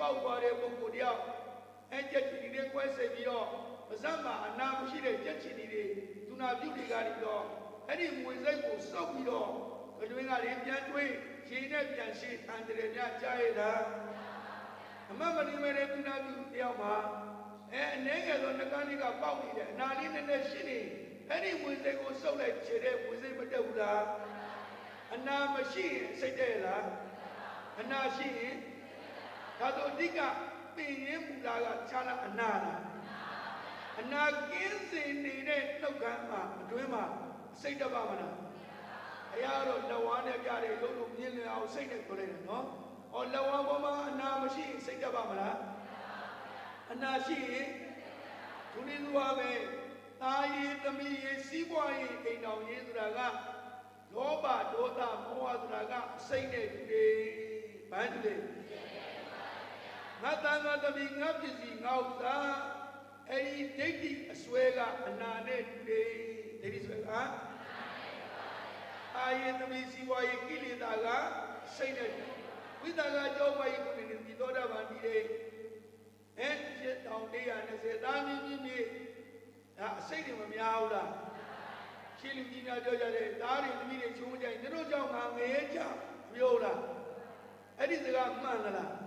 ပေါက်သွားတဲ့ပုဂ္ဂိုလ်တယောက်အဲကြက်ချီတွေကွဲစိတ်ပြီးတော့ပါဇက်မှာအနာမရှိတဲ့ကြက်ချီတွေသူနာပြုတွေကနေတော့အဲ့ဒီမွေစိတ်ကိုစောက်ပြီးတော့ကျွေးကလေးပြန်တွေးခြေနဲ့ပြန်ရှိအန္တရာယ်များကြားရတာအမမနေမဲတဲ့သူနာပြုတယောက်မှာအဲအနေငယ်သောနှကန်းလေးကပေါက်နေတယ်အနာလေးနည်းနည်းရှိနေအဲ့ဒီမွေစိတ်ကိုစောက်လိုက်ခြေတဲ့မွေစိတ်မတက်ဘူးလားအနာမရှိရင်စိတ်တဲ့လားအနာရှိရင် ဒါဆိုအဓိကပင်ရင်းမူလာကခြားလားအနာလားအနာကင်းစင်နေတဲ့နှုတ်ခမ်းမှာအတွင်းမှာစိတ်တပါမလားအရာတော့လက်ဝါးနဲ့ပြတယ်လို့လို့မြင်လည်အောင်စိတ်နဲ့ပြောလိုက်တယ်နော်။အော်လက်ဝါးပေါ်မှာအနာမရှိရင်စိတ်တပါမလားအနာရှိရင်ဒုနိသူပါပဲတာရည်သမီးရည်စီးပွားရေးအိမ်တော်ရေးဆိုတာကလောဘဒေါသမောဟဆိုတာကစိတ်နဲ့တူတယ်။ဘာတူလဲ ငါတန်ငါသမီးငါပစ္စည်းငါဥစ္စာအဲ့ဒီဒိဋ္ဌိအစွဲကအနာနဲ့တူတယ်ဒိဋ္ဌိစွဲကအာယသမီးစီးပွားရေးကိလေသာကစိတ်နဲ့တူဝိသကကြောင့်ပါယကိုနေဒီသောတာပန်ဒီတဲ့အဲ့ရှစ်တောင်120သားမြင့်မြင့်မြင့်ဒါအစိတ်တွေမများဘူးလားရှင်းလူကြီးများပြောကြတယ်သားတွေသမီးတွေချုံးကြိုင်တို့ကြောင့်ငါငရဲကြပြောလားအဲ့ဒီစကားမှန်လား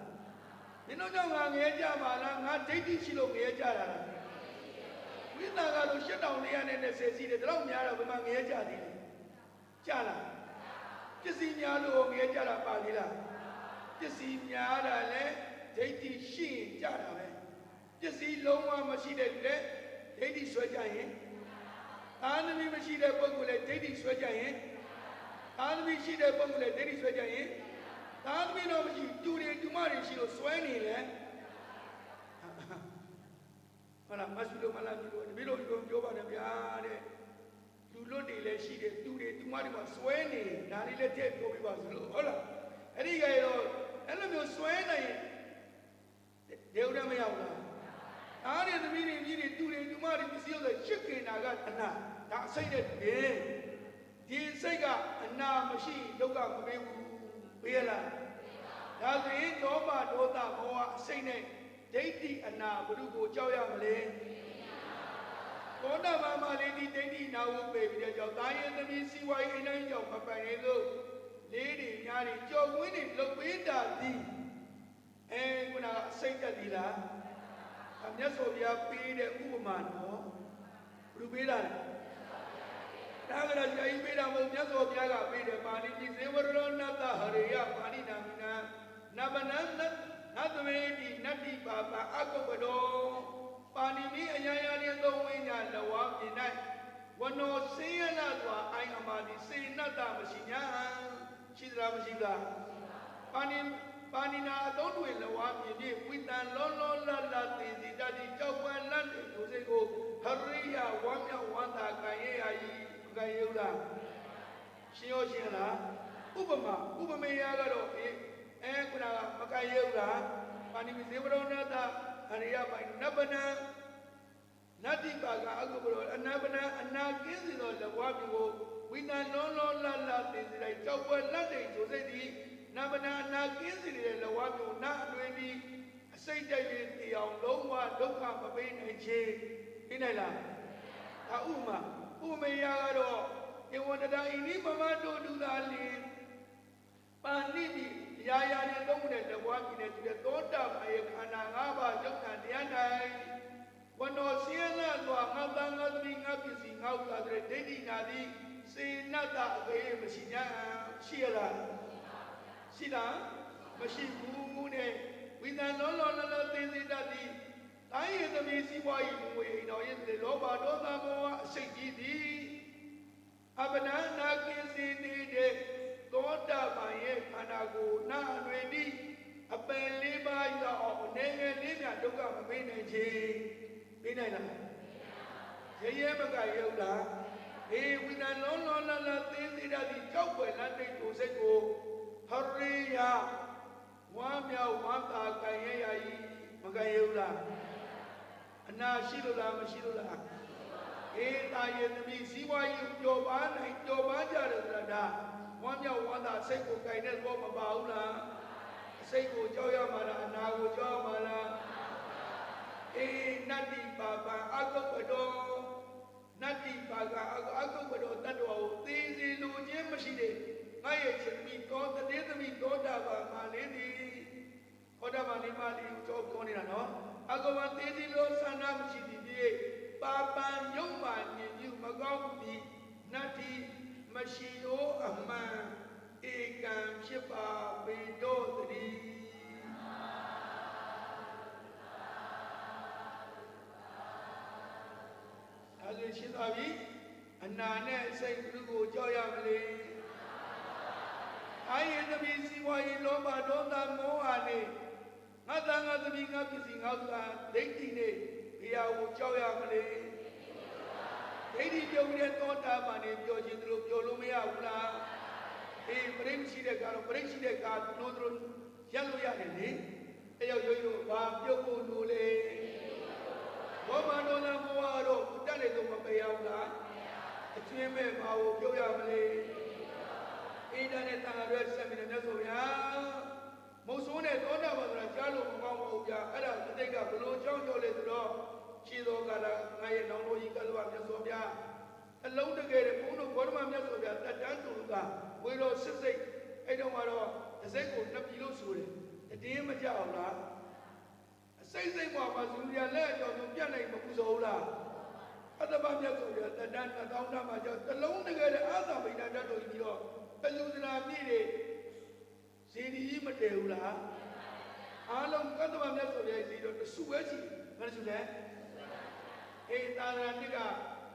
မင်းတို့ကြောင့်ငါငဲကြပါလားငါဒိဋ္ဌိရှိလို့ငဲကြတာလားဝိသကလို့ရှစ်တောင်လေးရနဲ့နဲ့ဆယ်စီတယ်ဒါတော့များတော့ဘယ်မှာငဲကြသေးလဲကြလားပစ္စည်းများလို့ငဲကြတာပါသေးလားပစ္စည်းများတာလဲဒိဋ္ဌိရှိရင်ကြတာပဲပစ္စည်းလုံးဝမရှိတဲ့လူလဲဒိဋ္ဌိဆွဲကြရင်အာနမီမရှိတဲ့ပုဂ္ဂိုလ်လဲဒိဋ္ဌိဆွဲကြရင်အာနမီရှိတဲ့ပုဂ္ဂိုလ်လဲဒိဋ္ဌိဆွဲကြရင် သာသမီတော်မရှိတူတွေတူမတွေရှိလို့စွဲနေလေဟုတ်လားမရှိလို့မလားဒီလိုဒီလိုပြောပြောပါတယ်ဗျာတဲ့လူလွတ်တွေလည်းရှိတယ်တူတွေတူမတွေမှာစွဲနေဒါလေးလည်းထည့်ပြောပြပါစလို့ဟုတ်လားအဲ့ဒီကရတော့အဲ့လိုမျိုးစွဲနေရင်ဒေဝရမရောက်လားအားရသမီးတွေမြည်တွေတူတွေတူမတွေပစ္စည်းလို့ရှစ်ကေနာကအနာဒါအစိတ်တဲ့ဒီဒီစိတ်ကအနာမရှိဒုက္ခမပေးဘူးပေးရလား ဒါဆိုရင်ဒေါမဒေါသမောဟအစိတ်နဲ့ဒိဋ္ဌိအနာဘုရုကိုကြောက်ရမလဲသောတာပန်မလေးဒီဒိဋ္ဌိနာဟုပေပြီးတဲ့ကြောင့်တာယသမီးစီဝါရေးအတိုင်းကြောင့်မပန်ရင်လို့လေးတွေများတွေကြော်ဝင်းတွေလုတ်ပေးတာသည်အဲခုနကအစိတ်တက်သည်လားအမျက်စော်ပြားပေးတဲ့ဥပမာနော်ဘုရုပေးတာလဲဒါကလည်းကြာကြီးပေးတာမဟုတ်မြတ်စွာဘုရားကပေးတယ်ပါဠိကြီးဇေဝရဏတ္တဟရိယပါဠိနာမိနာ နဗနနနသဝေတိနတ္တိပါပါအကုပ္ပတောပါဏိမိအယယလေးသုံးဝိညာလဝပြ၌ဝနောစေယနာစွာအိုင်အမာတိစေနတ္တမရှိညာရှိသလားမရှိလားပါဏိပါဏိနာအသုံးတွေလဝပြည့်ပြည့်ဝိတံလောလောလလသေစီတတိကြောက်ပွက်လတ်တဲ့ဒုစိတ်ကိုဟရိယဝမ်းမြောက်ဝမ်းသာကံရရည်ကံရုပ်လားရှင်းရောရှင်းလားဥပမာဥပမေယကတော့ အေးအဲခုနကမကံရုပ်လားပါဏိမိဇေဝရောဏတအရိယပိုင်နဗ္ဗနံနတ္တိပါကအကုပ္ပရောအနာပနံအနာကင်းစီသောလဘွားပြုကိုဝိညာဉ်လုံးလုံးလတ်လတ်သိစီလိုက်ကြောက်ပွဲလက်တဲ့ဇိုစိတ်သည်နဗ္ဗနံအနာကင်းစီတဲ့လဘွားပြုနာအတွင်သည်အစိတ်တိုက်ရင်တရားလုံးဝဒုက္ခမပေးနိုင်ခြင်းသိနိုင်လားဒါဥမာဥမေယကတော့ဧဝတတဣနိပမတောဒုသာလင်ပါဏိတိ ရာရာနဲ့သုံးတဲ့တဘွားပြည်နဲ့တူတဲ့သောတာပန်ရဲ့ခန္ဓာ၅ပါးယုတ်ခံတရားတိုင်းဝနောစီယနာသောငါတန်ငါသမီးငါပစ္စည်းငါဥစ္စာတဲ့ဒိဋ္ဌိနာသည်စေနတ္တအဘေးမရှိ냐ရှိရလားရှိလားမရှိဘူးတဲ့ဝိသံလောလောလောလောသိသိတတ်သည်တိုင်းရသမီးစီးပွားရေးဝေအိမ်တော်ရဲ့လောဘဒေါသမောဟအစိတ်ကြီးသည်အပဒနာကင်းစင်နေတဲ့ သောတာပန်ရဲ့ခန္ဓာကိုယ်နာအလွင်သည်အပယ်လေးပါးရောက်အောင်အနေငယ်လေးများဒုက္ခမပေးနိုင်ခြင်းပေးနိုင်လားရဲရဲမကရုပ်လားအေးဝိသံလုံးလုံးလလသိသိတတ်သည်ကြောက်ွယ်လတ်တိတ်ကိုစိတ်ကိုဟရိယဝမ်းမြောက်ဝမ်းသာကံရရဤမကရုပ်လားအနာရှိလို့လားမရှိလို့လားအေးတာရဲ့သမီးစီးပွားရေးပျော်ပါနိုင်ပျော်ပါကြတယ်ဆိုတာဒါ ဝမ်းမြောက်ဝမ်းသာစိတ်ကိုကြိုင်တဲ့သဘောမပါဘူးလားစိတ်ကိုကြောက်ရမှာလားအနာကိုကြောက်မှာလားအေနတ္တိပါပံအကုပ္ပတောနတ္တိပါကအကုပ္ပတောတတ္တဝါကိုသိစီလိုခြင်းမရှိတဲ့ငါရဲ့ရှင်မိတော်တည်းသမီးတော်တာပါမာလေးသည်ဟောတာမာလေးမာလေးကြောက်ကောနေတာနော်အကောပါသေးသေးလို့ဆန္ဒမရှိသည်ဖြင့်ပါပန်ရုပ်ပါညင်ညူမကောင်းသည်နတ္တိ မရှိသောအမှန်ဧကံဖြစ်ပါပေတော့တည်းဒါဆိုရှင်းသွားပြီအနာနဲ့စိတ်ဘုရုကိုကြောက်ရမလဲအာယေသမီးစီဝါယေလောဘဒေါသမောဟနဲ့ငါတန်ငါသမီးငါပစ္စည်းငါဥစ္စာဒိဋ္ဌိနဲ့ဘုရားကိုကြောက်ရမလဲ ဒိဋ္ဌိပြုံးတဲ့သောတာပန်နဲ့ပြောခြင်းသူတို့ပြောလို့မရဘူးလားအေးပြိမရှိတဲ့ကတော့ပြိရှိတဲ့ကသူတို့တို့ရက်လို့ရတယ်လေအဲ့ရောက်ရိုးရိုးဘာပြုတ်ဖို့လိုလဲဘောမတော်လာမောဟတော့တက်တယ်တော့မပယ်ရဘူးလားအကျွင်းမဲ့ဘာကိုပြောရမလဲအင်းတန်နဲ့တန်ခါရွက်ဆက်မိတယ်မြတ်စွာဘုရားမုတ်ဆိုးနဲ့သောတာပန်ဆိုတာကြားလို့မကောင်းပါဘူးဗျာအဲ့ဒါတတိတ်ကဘလို့ကြောင်းကြောလဲဆိုတော့ခြေတော်ကလာငါရဲ့နောင်တော်ကြီးကလောမြတ်စွာဘုရားအလုံးတကယ်ဘုန်းတော်ဘောဓမမြတ်စွာ ဘုရားတတ်တန်းသူကဝေတော်စစ်စိတ်အဲ့တော့မှတော့တစ်စိတ်ကိုနှစ်ပြီလို့ဆိုတယ်တည်င်းမကြအောင်လားအစိတ်စိတ်မှာပါဇူရလက်အကြောင်းပြတ်နိုင်မပူဇော်ဘူးလားအတ္တပမြတ်စွာဘုရားတတ်တန်းတစ်သောင်းသားမှာကြောင့်တစ်လုံးတကယ်အာသာဗိဒ္ဓတတ်တော်ကြီးပြီးတော့ပလူဒရာပြည့်တွေဇေဒီကြီးမတည်ဘူးလားအားလုံးကတ္တဗမြတ်စွာဘုရားဇေတော့တဆူပဲရှိဘယ်လိုလဲအေးသာသနာတစ်က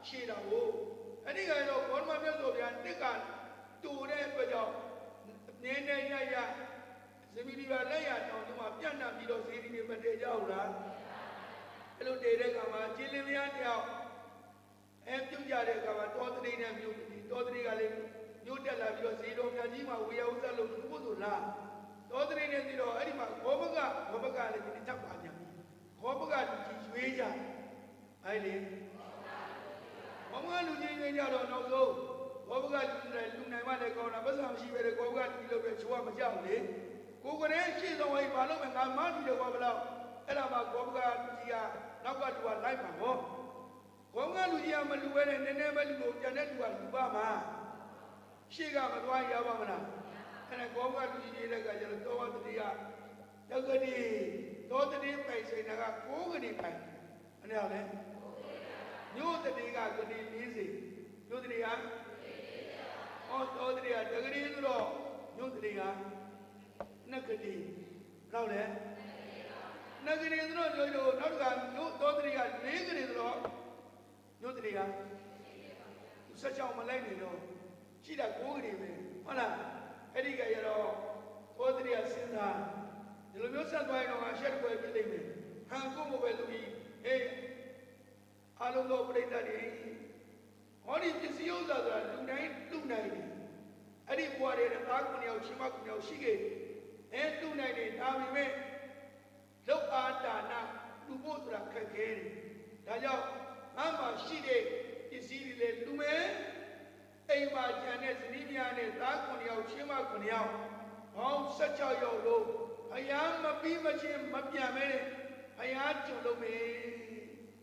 ရှေ့တော်ကိုအဲ့ဒီကတော့ဘောဓမမြတ်စွာဘုရားတစ်က တူတဲ့အတွက်ကြောင့်နင်းနေရရဇမီဒီပါလက်ရတောင်ဒီမှာပြန့်နှံ့ပြီးတော့ဇေဒီတွေမတည်ကြဘူးလားအဲ့လိုတည်တဲ့ကမှာခြေလင်းမယားတယောက်အဲပြုတ်ကြတဲ့ကမှာတောတရိနဲ့မြို့တောတရိကလည်းမြို့တက်လာပြီးတော့ဇေတော်မြတ်ကြီးမှာဝေယဥစ္စာလို့ဘုသူလားတောတရိနဲ့ပြီးတော့အဲ့ဒီမှာဘောဘကဘောဘကလည်းဒီတက်ပါပြန်ဘောဘကလူကြီးရွေးကြအဲ့လေဘောဘကလူကြီးရွေးကြတော့နောက်ဆုံး ဘောဘကလူကြီးလူနိုင်မှလည်းကောင်းတာပတ်စံမရှိပဲဘောဘကလူကြီးလို့ပဲချိုးကမကြောက်လေကိုကလေးရှေ့ဆုံးဝိုင်းဘာလို့မငါမပြီးတော့ဘာလို့အဲ့ဒါမှဘောဘကလူကြီးကနောက်ကတူကလိုက်မှာဟောဘောဘကလူကြီးကမလူပဲနဲ့နည်းနည်းပဲလူကိုပြန်တဲ့လူကလူပါမှာရှေ့ကမသွားရပါမလားအဲ့ဒါဘောဘကလူကြီးနေတဲ့ကကျတော့တောဝတတိယယောက်ကတိသောတတိပိုင်စိန်ကကိုးကတိပိုင်အဲ့ဒါလဲမြို့တတိကကတိ40မြို့တတိက ဟောသောတတိကတကတိဆိုတော့မြို့တတိကနှစ်ကတိတော့လဲနဂရီဆိုတော့ပြောလို့နောက်ကမြို့သောတတိက၄ကတိဆိုတော့မြို့တတိကဆက်ချောင်းမလိုက်နေတော့ရှိတာ9ကတိပဲဟုတ်လားအဲ့ဒီကရတော့သောတတိကစဉ်းစားဒီလိုမျိုးဆက်သွားရင်တော့ရှက်ကွယ်ပြလိမ့်မယ်ဟန်ကိုမို့ပဲလူကြီးဟေးအလုံးသောပြိတ္တတွေဟောဒီပစ္စည်းဥစ္စာဆိုတာလူတိုင်းလူနိုင်တယ် အဲ့ဒီဘွားတွေသားကုဏယောက်ချင်းမကုဏယောက်ရှိခဲ့အဲလူနိုင်တယ်ဒါပေမဲ့လောက်အားတာနာလူဖို့ဆိုတာခက်ခဲတယ်ဒါကြောင့်ငါမှရှိတဲ့ပစ္စည်းတွေလည်းလူမယ်အိမ်မှာကျန်တဲ့ဇနီးများနဲ့သားကုဏယောက်ချင်းမကုဏယောက်ဘောင်း16ယောက်လုံးဘုရားမပြီးမချင်းမပြန်မဲနဲ့ဘုရားကြုံလို့မေ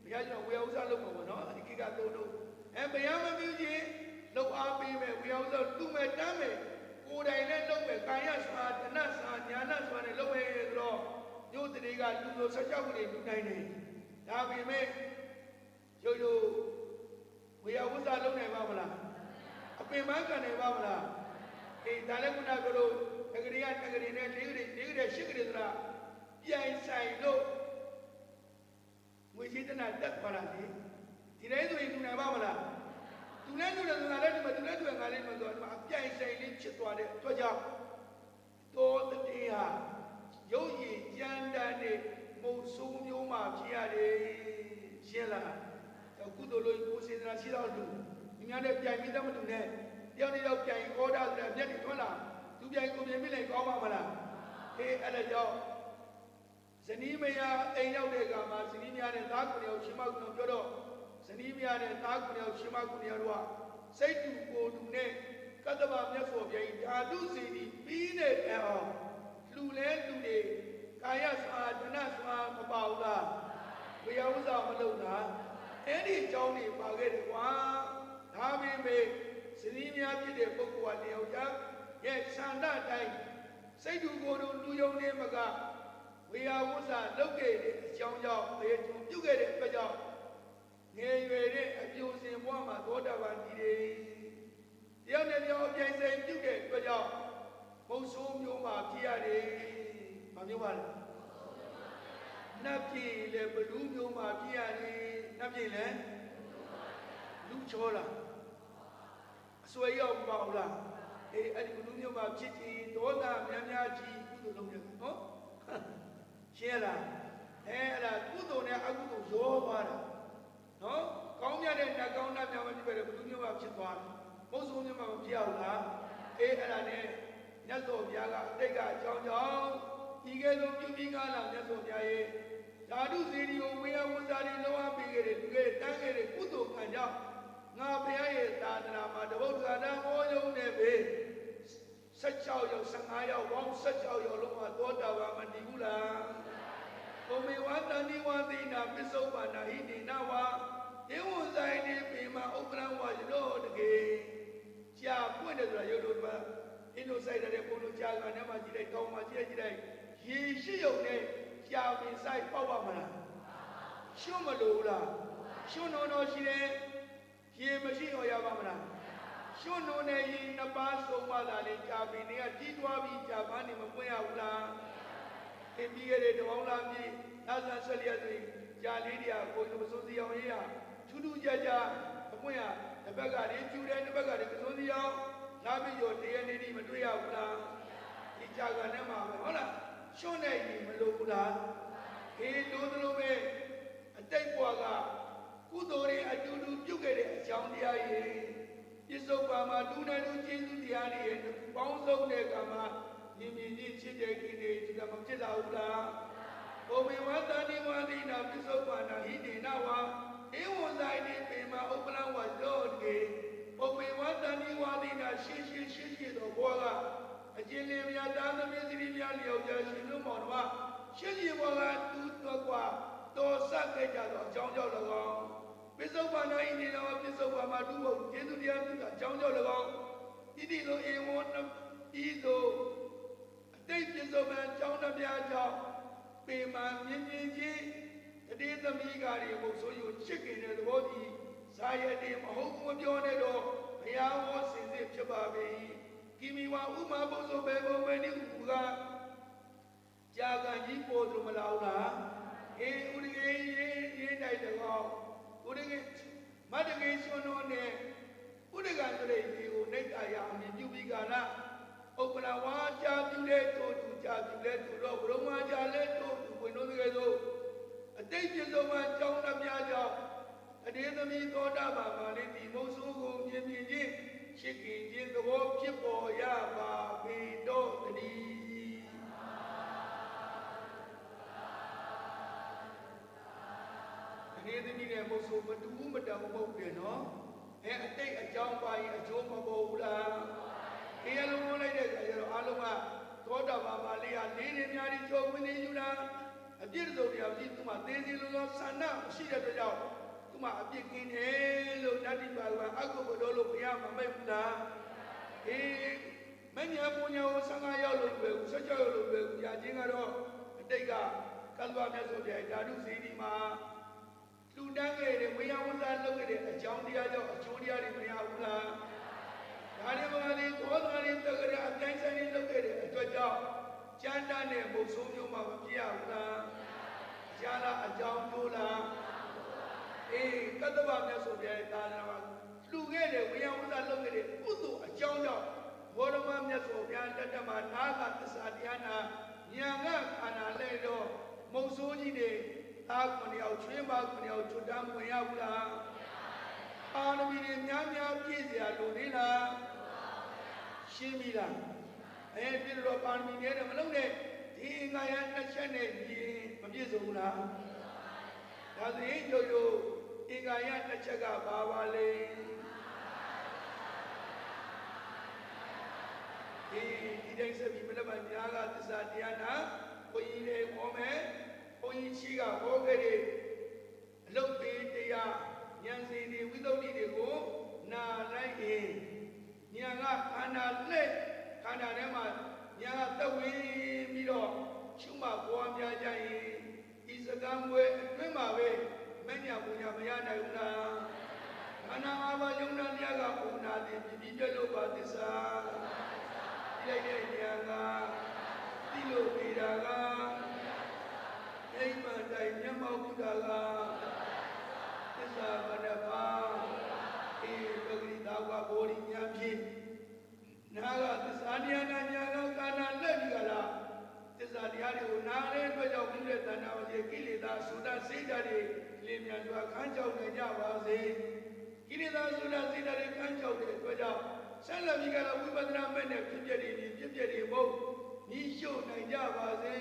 ဘုရားကျွန်တော်ဝေယဥစ္စာလုပ်မှာပေါ့နော်ဒီကိကတော့လို့အဲဘုရားမပြီးချင်း လောက်အားပေးမယ်ဝေယဥစ္စာသူ့မဲ့တမ်းမယ်ကိုယ်တိုင်နဲ့လုပ်မယ်ကာယစွာတဏ္ဍစွာညာဏစွာနဲ့လုပ်မယ်ဆိုတော့ညို့တရေကလူလိုဆက်ကြောက်နေလူနိုင်တယ်ဒါပေမဲ့ကျိုးတို့ဝေယဥစ္စာလုပ်နိုင်ပါမလားအပင်ပန်းခံနိုင်ပါမလားအေးဒါလည်းခုနကလို့တကရီကတကရီနဲ့လေးကလေးလေးကလေးရှစ်ကလေးဆိုတာပြိုင်ဆိုင်လို့ငွေချင်းတနာတက်ပါလားဒီဒီတိုင်းဆိုရင်လူနိုင်ပါမလား သူနဲ့လူနဲ့ငါလည်းဒီမှာသူနဲ့သူငါလည်းမဆိုဒီမှာအပြိုင်ဆိုင်လေးဖြစ်သွားတဲ့အတွက်ကြောင့်တော်တည်းဟာရုပ်ရည်ကြမ်းတမ်းတဲ့မုံဆိုးမျိုးမှဖြစ်ရတယ်ရှင်းလားကုသိုလ်လို့ကိုယ်စေတနာရှိတော့လူဒီများနဲ့ပြိုင်ပြီးတော့မတူနဲ့တယောက်တစ်ယောက်ပြိုင်ဩဒါဆိုတဲ့မျက်နှာထွက်လာသူပြိုင်ကိုမြင်မိလိုက်ကောင်းပါမလားအေးအဲ့ဒါကြောင့်ဇနီးမယားအိမ်ရောက်တဲ့အခါမှာဇနီးများနဲ့သားကုဏယောက်ရှင်မကုဏယောက်ပြောတော့ ဇနီးမယားနဲ့သားကုဏယောက်ရှင်မကုဏယောက်တို့ကစိတ်တူကိုယ်တူနဲ့ကတ္တဗမြတ်စွာဘုရားဓာတုစီတီပြီးတဲ့အောင်လူလဲလူတွေကာယစွာဒနစွာမပါဘူးလားဝေယဥစ္စာမလုပ်တာအဲ့ဒီအကြောင်းတွေပါခဲ့တယ်ကွာဒါပေမဲ့ဇနီးများဖြစ်တဲ့ပုဂ္ဂိုလ်ကတယောက်ျားရဲ့ဆန္ဒတိုင်းစိတ်တူကိုယ်တို့လူယုံနေမကဝေယဝုဇ္ဇလုတ်ခဲ့တဲ့အကြောင်းကြောင့်ဘေကျုံပြုတ်ခဲ့တဲ့အတွက်ကြောင့် ငယ်ရွယ်တဲ့အပြိုစင်ဘဝမှာသောတာပန်တည်တယ်တယောက်နဲ့တယောက်အပြိုင်ဆိုင်ပြုတ်တဲ့အတွက်ကြောင့်မုတ်ဆိုးမျိုးမှာဖြစ်ရတယ်မမျိုးပါလားနတ်ပြည်လေဘလူးမျိုးမှာဖြစ်ရတယ်နတ်ပြည်လေလူချောလားအစွဲရောက်မပေါ့လားအေးအဲ့ဒီဘလူးမျိုးမှာဖြစ်ကြည်ဒေါသများများကြီးကုသိုလ်လုပ်တယ်နော်ရှင်းလားအဲအဲ့ဒါကုသိုလ်နဲ့အကုသိုလ်ရောသွားတာ နော်ကောင်းမြတ်တဲ့နတ်ကောင်းနတ်များမဖြစ်ပဲဘလူးမျိုးမှာဖြစ်သွားတယ်မုတ်ဆိုးမျိုးမှာမဖြစ်အောင်လားအေးအဲ့ဒါနဲ့မြတ်စွာဘုရားကအတိတ်ကအကြောင်းကြောင့်ဒီကဲသို့ပြုပြီးကားလာမြတ်စွာဘုရားရဲ့ဓာတုစေတီကိုဝေယဝဇ္ဇာတွေလောအပ်ပေးခဲ့တဲ့လူတွေတန်းခဲ့တဲ့ကုသိုလ်ကံကြောင့်ငါဘုရားရဲ့သာသနာမှာတပုတ်သာတံဟောရုံနဲ့ပဲ16ရောက်15ရောက်ပေါင်း16ရောက်လုံးမှာသောတာပန်မတည်ဘူးလားဘုံမေဝတန်ဒီဝသိနာပစ္စုပန်နာဟိတိနဝ ဧဝံဇိုင်းနေပေမှာဥပ္ပရဝါရတော့တကေကြာပွင့်တယ်ဆိုတာရုပ်တို့မှာအင်းတို့ဆိုင်တဲ့ဘုံတို့ကြာကနေမှကြည့်လိုက်ကောင်းမှကြည့်လိုက်ကြည့်လိုက်ရေရှိုံနဲ့ကြာပင်ဆိုင်ပေါက်ပါမလားရှုံးမလို့လားရှုံးတော်တော်ရှိတယ်ရေမရှိတော့ရပါမလားရှုံးတော်နဲ့ရေနှစ်ပါးဆုံးမှလာလေကြာပင်တွေကကြီးတွားပြီးကြာပန်းနေမပွင့်ရဘူးလားအင်းပြီးရတဲ့တပေါင်းလားမြေသာသနာဆက်လျက်ဆိုရင်ကြာလေးတွေကကိုယ်ကမစိုးစီအောင်ရေးရ ထူးထူးကြကြအပွင့်ရတစ်ဘက်ကလေးကျူတယ်တစ်ဘက်ကလေးမစိုးစီအောင်လာပြီးတော့တရနေ့ဒီမတွေ့ရဘူးလားဒီကြာကနဲ့မှာပဲဟုတ်လားရှုံးတဲ့ရေမလို့ဘူးလားအေးလို့သလိုပဲအတိတ်ဘဝကကုသိုလ်တွေအတူတူပြုတ်ခဲ့တဲ့အကြောင်းတရားတွေပြစ္ဆုတ်ပါမှာဒုနဲ့ဒုကျေးဇူးတရားတွေရဲ့ပေါင်းစုံတဲ့ကံမှာမြင်မြင်ချင်းချစ်တဲ့ကိလေဒီကမဖြစ်လာဘူးလားဘုံမေဝတန်ဒီဝါဒီနာပြစ္ဆုတ်ပါနာဟိတေနဝါ ဧဝံတိုင်းနေပေမှာဥပလဝံတို့ကေပုပ္ပေဝတဏိဝါဒိကရှင်းရှင်းရှင်းရှင်းသောဘွားကအကျဉ်းလေးများတာသမီးသတိများလျောက်ကြရှင်တို့မောင်တော်ကရှင်းရှင်းဘွားကသူ့တော်ကွာတော်ဆက်ခဲ့ကြသောအကြောင်းကြောင့်၎င်းပစ္စုပန်၌နေတော်ပစ္စုပန်မှာသူ့ဘုံကျေးဇူးတရားပြုတာအကြောင်းကြောင့်၎င်းဤဒီလိုဧဝံဤသို့အတိတ်ပစ္စုပန်အကြောင်းတရားကြောင့်ပေမာမြင်မြင်ချင်း တတိသမီးကားတွေကိုဆိုယူချစ်ခင်တဲ့သဘောတည်းဇာယတိမဟုတ်မပြောနဲ့တော့ဘုရားဟောစင်စစ်ဖြစ်ပါပေ၏ကိမိဝဥမာဘုဇောဘေဘဝေနိဥကကြာကံကြီးပေါ်သူမလာဘူးလားအေးဥဒိကေရေးရေးနိုင်တကောဥဒိကေမတကေရှင်တော်နဲ့ဥဒိကံဆိုတဲ့ဒီကိုနှိတ်တာရအောင်ပြုပြီးကာလဥပ္ပနာဝါကြာပြုတဲ့တို့သူကြာပြုတဲ့သူတော့ဘုရမကြာလဲတို့သူဝင်တို့တကယ်ဆိုအ တိတ်ပြစ္ဆုတ်မှာကြောင်းတစ်ပြားကြောင့်အတေသမီးသောတာပန်ပါလေဒီမုတ်ဆိုးကိုမြင်မြင်ချင်းရှိခင်ချင်းသဘောဖြစ်ပေါ်ရပါပေတော့တည်းအတေသမီးနဲ့မုတ်ဆိုးမတူမတတ်မဟုတ်တယ်နော်အဲအတိတ်အကြောင်းပါရင်အကျိုးမပေါ်ဘူးလားတရားလုံးလိုက်တဲ့အခါကျတော့အလုံးကသောတာပန်ပါလေကလေးတွေများကြီးကြောဝင်နေယူတာ အပြည့်စုံတရားကြီးသူမှသေစီလိုသောဆန္ဒမရှိတဲ့အတွက်ကြောင့်သူမှအပြစ်ကင်းတယ်လို့တတိပါကအကုဘတော်လို့ဘုရားမမိတ်ဘူးလားအေးမညာပူညာကို15ရောက်လို့ပဲ16ရောက်လို့ပဲညာချင်းကတော့အတိတ်ကကလ္လဝမြတ်စွာဘုရားဓာတုစီဒီမှာလူတန်းခဲ့တဲ့ဝေယဝဇ္ဇလုပ်ခဲ့တဲ့အကြောင်းတရားကြောင့်အကျိုးတရားတွေမရဘူးလားဒါတွေမှာလေသောတာတွေတက္ကရာအတိုင်းဆိုင်တွေလုပ်ခဲ့တဲ့အတွက်ကြောင့် ကျမ်းတတ်တဲ့မုတ်ဆိုးမျိုးမှမပြရဘူးလားကျမ်းလာအကြောင်းတို့လားအေးကတ္တဗမြတ်စွာဘုရားရဲ့သာသနာမှာလူခဲ့တဲ့ဝေယဝဇ္ဇလုပ်ခဲ့တဲ့ကုသိုလ်အကြောင်းကြောင့်ဘောရမမြတ်စွာဘုရားတတ္တမှာနာကသစ္စာတရားနာညာကခန္ဓာလဲတော့မုတ်ဆိုးကြီးတွေသားခုနှစ်ယောက်ချွေးမခုနှစ်ယောက်ချွတ်တမ်းဝင်ရဘူးလားပါရမီတွေများများပြည့်စရာလိုသေးလားရှင်းပြီလား အဲပြည့်တော့ပါရမီတွေနဲ့မလုံးနဲ့ဒီငါရတစ်ချက်နဲ့ညီမပြည့်စုံဘူးလားဒါဆိုရင်ကြိုကြိုအင်္ဂါရတစ်ချက်ကဘာပါလဲဒီဒီတိုင်းဆက်ပြီးမလည်းမများကသစ္စာတရားနာကိုကြီးတွေဟောမယ်ဘုန်းကြီးရှိကဟောခဲ့တဲ့အလုတ်သေးတရားဉာဏ်စီတွေဝိသုဒ္ဓိတွေကိုနာလိုက်ရင်ဉာဏ်ကခန္ဓာလက် ခန္ဓာထဲမှာဉာဏ်ကတက်ဝင်ပြီးတော့ရှုမှတ်ပွားများကြရင်ဤစကံဝဲအတွင်းမှာပဲမဉ္ဇဏ်ပူညာမရနိုင်ဘူးလားခန္ဓာ၅ပါးယုံနာတရားကပုံနာသည်ပြည့်ပြည့်လို့ပါသစ္စာဒီလိုက်တဲ့ဉာဏ်ကသိလို့နေတာကအိမ်မတိုင်မျက်မှောက်ဘုရားကသစ္စာမနပါအေပဂရိတာကဘောရိညာဖြင့် နာကသစ္စာတရားနာညာကကာနာလက်ဒီကလားသစ္စာတရားတွေကိုနားတဲ့အတွက်ကြောင့်ဘုရားတဏ္ဍာဝစီကိလေသာသုဒ္ဓစိတ်ဓာတ်တွေလင်းမြန်စွာခန်းချောက်နိုင်ကြပါစေကိလေသာသုဒ္ဓစိတ်ဓာတ်တွေခန်းချောက်တဲ့အတွက်ကြောင့်ဆက်လက်ပြီးကလာဝိပဿနာမဲ့နဲ့ဖြစ်ပြတွေဒီဖြစ်ပြတွေမဟုတ်ဤရှုနိုင်ကြပါစေ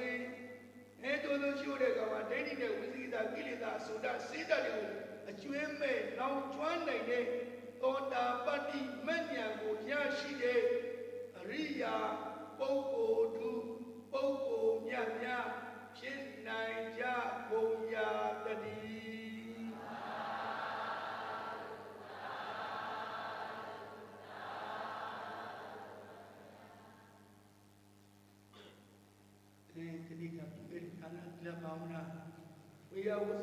အဲတို့လိုရှုတဲ့ကမှာဒိဋ္ဌိနဲ့ဝိသိကိတာကိလေသာသုဒ္ဓစိတ်ဓာတ်တွေကိုအကျွမ်းမဲ့လောင်ကျွမ်းနိုင်တဲ့ သောတာပတ္တိမဉ္ဇဉ်ကိုရရှိတဲ့အရိယာပုဂ္ဂိုလ်သူပုဂ္ဂိုလ်မြတ်များဖြစ်နိုင်ကြပုံရာတည်းအဲခဏကပြည့်ခဏလက်ပါမလားဝေယဝ